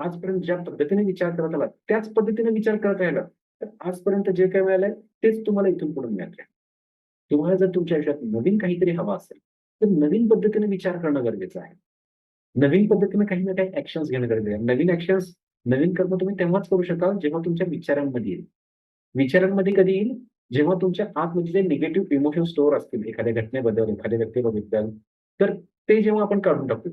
आजपर्यंत ज्या पद्धतीने विचार करत आला त्याच पद्धतीने विचार करत राहिला तर आजपर्यंत जे काही मिळालंय तेच तुम्हाला इथून पुढे मिळालंय. तुम्हाला जर तुमच्या आयुष्यात नवीन काहीतरी हवं असेल तर नवीन पद्धतीने विचार करणं गरजेचं आहे. नवीन पद्धतीने काही ना काही ऍक्शन्स घेणं गरजेचं आहे. नवीन ऍक्शन्स नवीन कर्म तुम्ही तेव्हाच करू शकाल जेव्हा तुमच्या विचारांमध्ये येईल. विचारांमध्ये कधी येईल? जेव्हा तुमच्या आतमध्ये जे निगेटिव्ह इमोशन स्टोअर असतील एखाद्या घटनेबद्दल एखाद्या व्यक्तीबद्दल. तर ते जेव्हा आपण काढून टाकतो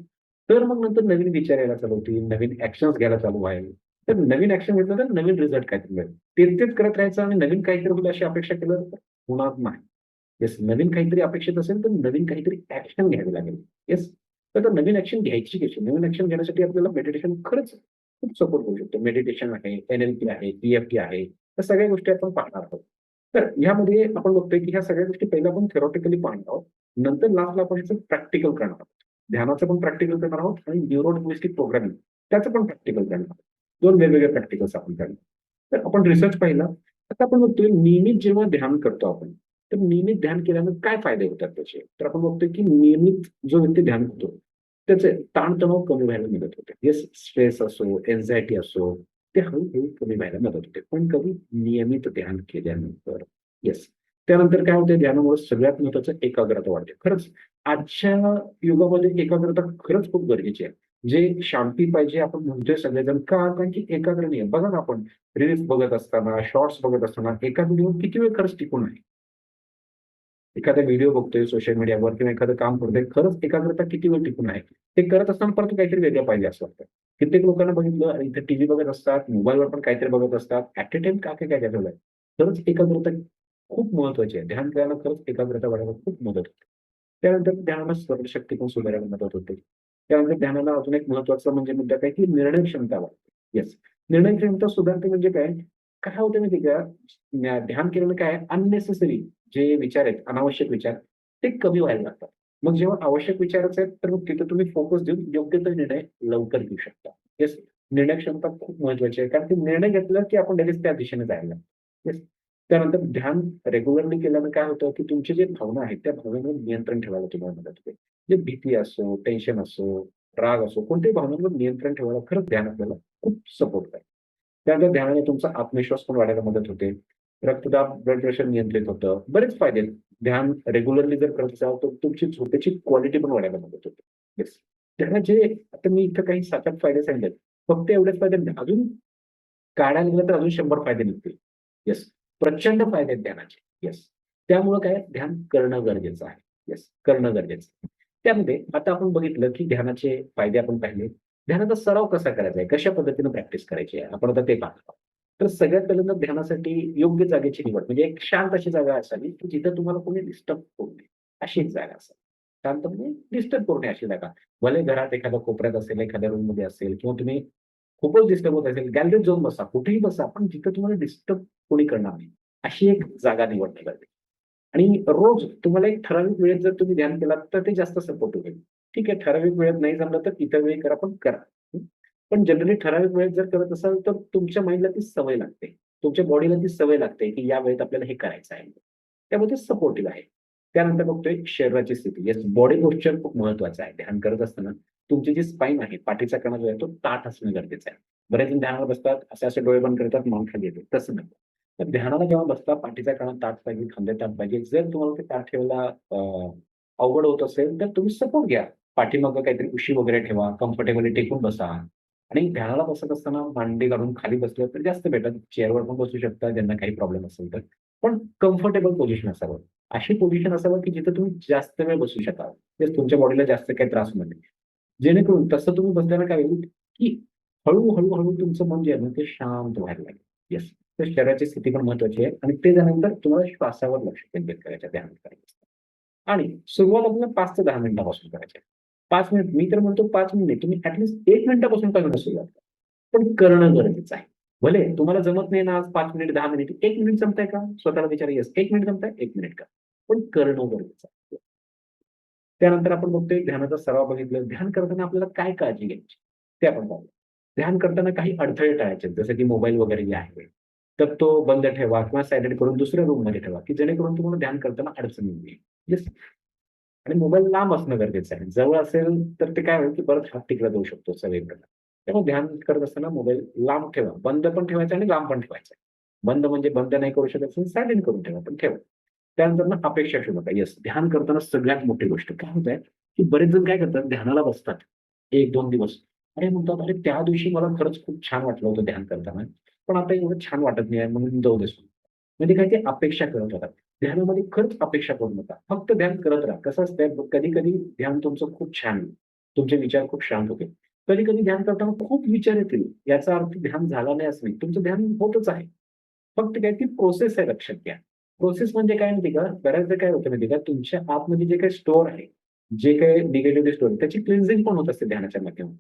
तर मग नंतर नवीन विचार यायला चालू होतील नवीन ऍक्शन घ्यायला चालू व्हायला. तर नवीन ऍक्शन घेतलं तर नवीन रिझल्ट काहीतरी मिळेल. तेच तेच करत राहायचं आणि नवीन काहीतरी होईल अशी अपेक्षा केलं तर होणार नाही. येस नवीन काहीतरी अपेक्षित असेल तर नवीन काहीतरी ऍक्शन घ्यावी लागेल. येस तर नवीन ऍक्शन घ्यायची कशी? नवीन ऍक्शन घेण्यासाठी आपल्याला मेडिटेशन खरंच खूप सपोर्ट करू शकतो. मेडिटेशन आहे एनएलपी आहे पीएफटी आहे या सगळ्या गोष्टी आपण पाहणार आहोत. तर ह्यामध्ये आपण बघतोय की ह्या सगळ्या गोष्टी पहिल्या आपण थेरॉटिकली पाहणार आहोत. नंतर लास्टला आपण प्रॅक्टिकल करणार आहोत. ध्यानाचं पण प्रॅक्टिकल करणार आहोत आणि न्यूरोलिंग्विस्टिक प्रोग्रामिंग त्याचं पण प्रॅक्टिकल करणार आहोत दोन वेगवेगळे प्रॅक्टिकल्स आपण करणार. तर आपण रिसर्च पाहिला. आता आपण बघतोय नियमित जेव्हा ध्यान करतो आपण तर नियमित ध्यान केल्यानं काय फायदे होतात त्याचे? तर आपण बघतोय की नियमित जो व्यक्ती ध्यान करतो त्याचे ताणतणाव कमी व्हायला मदत होते. येस स्ट्रेस असो एन्झायटी असो ते हळूहळू कमी व्हायला मदत होते. पण कधी नियमित ध्यान केल्यानंतर येस त्यानंतर काय होते ध्यानामुळे सगळ्यात महत्वाचं एकाग्रता वाढते. खरंच आजच्या युगामध्ये एकाग्रता खरंच खूप गरजेची आहे. जे शांती पाहिजे आपण म्हणतोय सगळेजण का? कारण की एकाग्र नाही बघा ना आपण रील्स बघत असताना शॉर्ट्स बघत असताना एका व्हिडिओ किती वेळ खरंच टिकून आहे एखादा व्हिडिओ बघतोय सोशल मीडियावर किंवा एखादं काम करतोय खरंच एकाग्रता किती वेळ टिकून आहे ते करत असताना परत काहीतरी वेगळं पाहिजे असं वाटतं. कित्येक लोकांना बघितलं इथं इथे टीव्ही बघत असतात मोबाईलवर पण काहीतरी बघत असतात. ऍट ए टाइम का काय काय ठेवलंय खरंच एकाग्रता खूप महत्वाची आहे. ध्यान करायला खरंच एकाग्रता वाढायला खूप मदत होते. त्यानंतर ध्यानाला स्मरणशक्ती पण सुधारायला मदत होते. त्यानंतर ध्यानाला अजून एक महत्त्वाचा म्हणजे मुद्दा काय की निर्णय क्षमता वाढते. येस निर्णय क्षमता सुधारते म्हणजे काय? काय होतं माहिती का? ध्यान केलेलं काय? अननेसेसरी जे विचार आहेत अनावश्यक विचार ते कमी व्हायला लागतात. मग जेव्हा आवश्यक विचारच आहेत तर मग तिथे तुम्ही फोकस देऊन योग्य तो निर्णय लवकर घेऊ शकता. येस निर्णय क्षमता खूप महत्वाची आहे. कारण की निर्णय घेतला की आपण लगेच त्या दिशेने जायला येस त्यानंतर ध्यान रेग्युलरली केल्यानं काय होतं की तुमची जे भावना आहेत त्या भावनेवर नियंत्रण ठेवायला तुम्हाला मदत होते. जे भीती असो टेन्शन असो राग असो कोणत्याही भावनांवर नियंत्रण ठेवायला खरंच ध्यान आपल्याला खूप सपोर्ट आहे त्यानंतर ध्यानाने तुमचा आत्मविश्वास पण वाढायला मदत होते. रक्तदाब ब्लड प्रेशर नियंत्रित होतं. बरेच फायदे ध्यान रेग्युलरली जर करत असाल तर तुमची झोपेची क्वालिटी पण वाढायला मदत होते. येस त्यांना जे आता मी इथं काही सात आठ फायदे सांगितले फक्त एवढेच फायदे अजून काढायला गेलं तर अजून शंभर फायदे निघतील. येस प्रचंड फायदे आहेत ध्यानाचे येस त्यामुळं काय? ध्यान करणं गरजेचं आहे. येस करणं गरजेचं त्यामध्ये आता आपण बघितलं की ध्यानाचे फायदे आपण पाहिले. ध्यानाचा सराव कसा करायचा आहे? कशा पद्धतीने प्रॅक्टिस करायची आहे? आपण आता ते पाहतो. तर सगळ्यात पहिल्यांदा ध्यानासाठी योग्य जागेची निवड म्हणजे एक शांत अशी जागा असावी की जिथं तुम्हाला कोणी डिस्टर्ब करू नये. अशी एक जागा असावी. शांत म्हणजे डिस्टर्ब करू नये अशी जागा. भले घरात एखाद्या कोपऱ्यात असेल एखाद्या रूममध्ये असेल किंवा तुम्ही खूपच डिस्टर्ब होत असेल गॅलरीत जाऊन बसा कुठेही बसा पण जिथं तुम्हाला डिस्टर्ब कोणी करणार नाही. अशी एक जागा निवडली जाते. आणि रोज तुम्हाला एक ठराविक वेळेत जर तुम्ही ध्यान केलात तर ते जास्त सपोर्ट होईल. ठीक आहे ठराविक वेळेत नाही जमलं तर इतर वेळी करा पण करा. पण जनरली ठराविक वेळेत जर करत असाल तर तुमच्या माइंडला ती सवय लागते. तुमच्या बॉडीला ती सवय लागते की या वेळेत आपल्याला हे करायचं आहे. त्यामुळे ते सपोर्टिव्ह आहे. त्यानंतर बघतोय शरीराची स्थिती. येस बॉडी पोश्चर खूप महत्वाचं आहे. ध्यान करत असताना तुमची जी स्पाईन आहे पाठीचा कणा जो आहे तो ताठ असणं गरजेचं आहे. बरेच जण ध्यानाला बसतात असे असे डोळे बंद करतात मान खाली येते तसं नको तर ध्यानाला जेव्हा बसता पाठीचा कणा ताट पाहिजे खांदे ताट पाहिजे जर तुम्हाला ते ताट ठेवायला अवघड होत असेल तर तुम्ही सपोर्ट घ्या. पाठीमागं काहीतरी उशी वगैरे ठेवा कम्फर्टेबली टेकून बसा. आणि ध्यानाला बसत असताना मांडी घालून खाली बसलं तर जास्त भेटत चेअरवर पण बसू शकता ज्यांना काही प्रॉब्लेम असेल तर. पण कम्फर्टेबल पोझिशन असावं. अशी पोझिशन असावं की जिथे तुम्ही जास्त वेळ बसू शकाल. म्हणजे तुमच्या बॉडीला जास्त काही त्रास होणार नाही. जेणेकरून तसं तुम्ही बसल्यानं काय होईल की हळूहळू हळू तुमचं मन जे आहे ना ते शांत व्हायला लागेल. येस तर शरीराची स्थिती पण महत्वाची आहे. आणि ते झाल्यानंतर तुम्हाला श्वासावर लक्ष केंद्रित करायचं ध्यान करायचं आणि सुरुवात आपल्याला पाच ते दहा मिनिटापासून करायची. पाच मिनिट मी तर म्हणतो पाच मिनिट तुम्ही ऍटलिस्ट एक मिनिटापासून करणं सुरुवात करा. पण करणं गरजेचं आहे. भले तुम्हाला जमत नाही ना आज पाच मिनिट दहा मिनिट एक मिनिट जमताय का? स्वतःला विचार येस एक मिनिट जमताय एक मिनिट का? पण करणं गरजेचं आहे. त्यानंतर आपण बघतोय ध्यानाचा सराव बघितलं. ध्यान करताना आपल्याला काय काळजी घ्यायची? ते आपण पाहूया. ध्यान करताना काही अडथळे टाळायचे जसं की मोबाईल वगैरे जे आहे. तर तो बंद ठेवा किंवा सायलेंट करून दुसऱ्या रूममध्ये ठेवा की जेणेकरून तुम्हाला ध्यान करताना अडचण येईल येस आणि मोबाईल लांब असणं गरजेचं आहे. जवळ असेल तर ते काय होईल की परत हात तिकडे जाऊ शकतो सगळीकडे. त्यामुळे ध्यान करत असताना मोबाईल लांब ठेवा. बंद पण ठेवायचा आणि लांब पण ठेवायचा. बंद म्हणजे बंद नाही करू शकत असेल सायलेंट करून ठेवा पण ठेवा. त्यानंतर ना अपेक्षा ठेवू नका. येस ध्यान करताना सगळ्यात मोठी गोष्ट काय होत आहे की बरेच जण काय करतात ध्यानाला बसतात. एक दोन दिवस. अरे म्हणतात अरे त्या दिवशी मला खरंच खूप छान वाटलं होतं ध्यान करताना. पण आता एवढं छान वाटत नाही म्हणून जाऊ दे म्हणजे काय ते अपेक्षा करत राहतात ध्यानामध्ये खरंच अपेक्षा करू नका फक्त ध्यान करत राहा. कसं असतं कधी कधी ध्यान तुमचं खूप छान होईल. तुमचे विचार खूप शांत होतील. कधी कधी ध्यान करताना खूप विचार येतील. याचा अर्थ ध्यान झाला नाही असं नाही. तुमचं ध्यान होतच आहे. फक्त काय ती प्रोसेस आहे लक्षात घ्या. प्रोसेस म्हणजे काय माहिती का? बऱ्याचदा काय होतं माहिती का? तुमच्या आतमध्ये जे काही स्टोअर आहे जे काही निगेटिव्ह स्टोअर त्याची क्लिन्झिंग पण होत असते ध्यानाच्या माध्यमातून.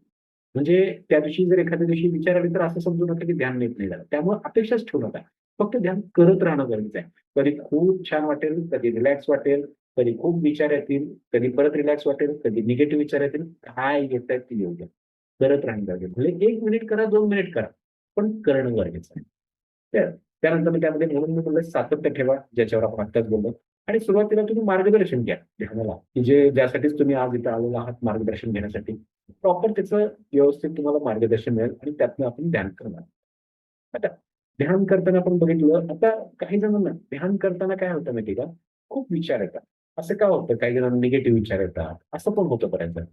म्हणजे त्या दिवशी जर एखाद्या दिवशी विचारले तर असं समजू नका की ध्यान नीट नाही झालं. त्यामुळे अपेक्षाच ठेवू नका. फक्त ध्यान करत राहणं गरजेचं आहे. कधी खूप छान वाटेल कधी रिलॅक्स वाटेल कधी खूप विचार येतील कधी परत रिलॅक्स वाटेल कधी निगेटिव्ह विचार येतील काय येत आहेत ते येऊ द्या करत राहणं गरजेचं म्हणजे एक मिनिट करा दोन मिनिट करा पण करणं गरजेचं आहे. त्यानंतर मी त्यामध्ये म्हणून मी म्हणलं सातत्य ठेवा ज्याच्यावर आपण आत्ताच बोललो. आणि सुरुवातीला तुम्ही मार्गदर्शन घ्या ध्यानाला. की जे ज्यासाठीच तुम्ही आज इथं आलेला आहात मार्गदर्शन घेण्यासाठी. प्रॉपर त्याचं व्यवस्थित तुम्हाला मार्गदर्शन मिळेल आणि त्यातनं आपण ध्यान करणार. आता ध्यान करताना आपण बघितलं आता काही जणांना ध्यान करताना काय होतं माहिती का? खूप विचार येतात. असं का होतं? काही जणांना निगेटिव्ह विचार येतात. असं पण होतं बऱ्याच जण